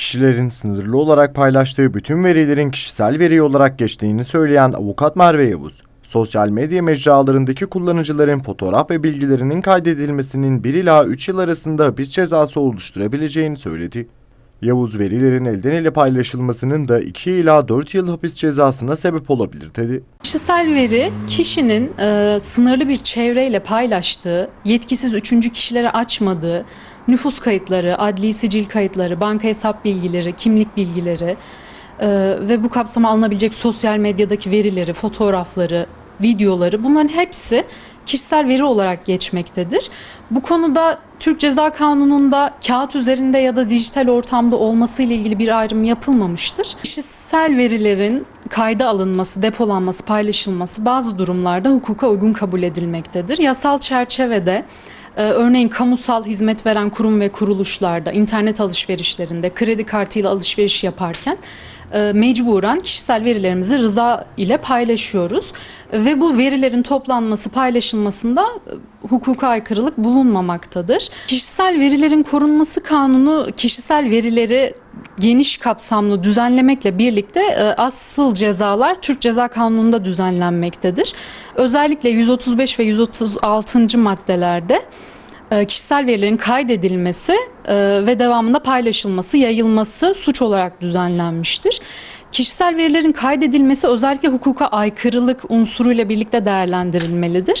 Kişilerin sınırlı olarak paylaştığı bütün verilerin kişisel veri olarak geçtiğini söyleyen avukat Merve Yavuz, sosyal medya mecralarındaki kullanıcıların fotoğraf ve bilgilerinin kaydedilmesinin 1 ila 3 yıl arasında hapis cezası oluşturabileceğini söyledi. Yavuz verilerin elden ele paylaşılmasının da 2 ila 4 yıl hapis cezasına sebep olabilir dedi. Kişisel veri kişinin e, sınırlı bir çevreyle paylaştığı, yetkisiz üçüncü kişilere açmadığı nüfus kayıtları, adli sicil kayıtları, banka hesap bilgileri, kimlik bilgileri e, ve bu kapsama alınabilecek sosyal medyadaki verileri, fotoğrafları, videoları bunların hepsi kişisel veri olarak geçmektedir. Bu konuda Türk Ceza Kanunu'nda kağıt üzerinde ya da dijital ortamda olması ile ilgili bir ayrım yapılmamıştır. Kişisel verilerin kayda alınması, depolanması, paylaşılması bazı durumlarda hukuka uygun kabul edilmektedir. Yasal çerçevede e, örneğin kamusal hizmet veren kurum ve kuruluşlarda, internet alışverişlerinde, kredi kartıyla alışveriş yaparken e, mecburen kişisel verilerimizi rıza ile paylaşıyoruz ve bu verilerin toplanması, paylaşılmasında e, hukuka aykırılık bulunmamaktadır. Kişisel verilerin korunması kanunu kişisel verileri geniş kapsamlı düzenlemekle birlikte e, asıl cezalar Türk Ceza Kanunu'nda düzenlenmektedir. Özellikle 135 ve 136. maddelerde kişisel verilerin kaydedilmesi e, ve devamında paylaşılması, yayılması suç olarak düzenlenmiştir. Kişisel verilerin kaydedilmesi özellikle hukuka aykırılık unsuruyla birlikte değerlendirilmelidir.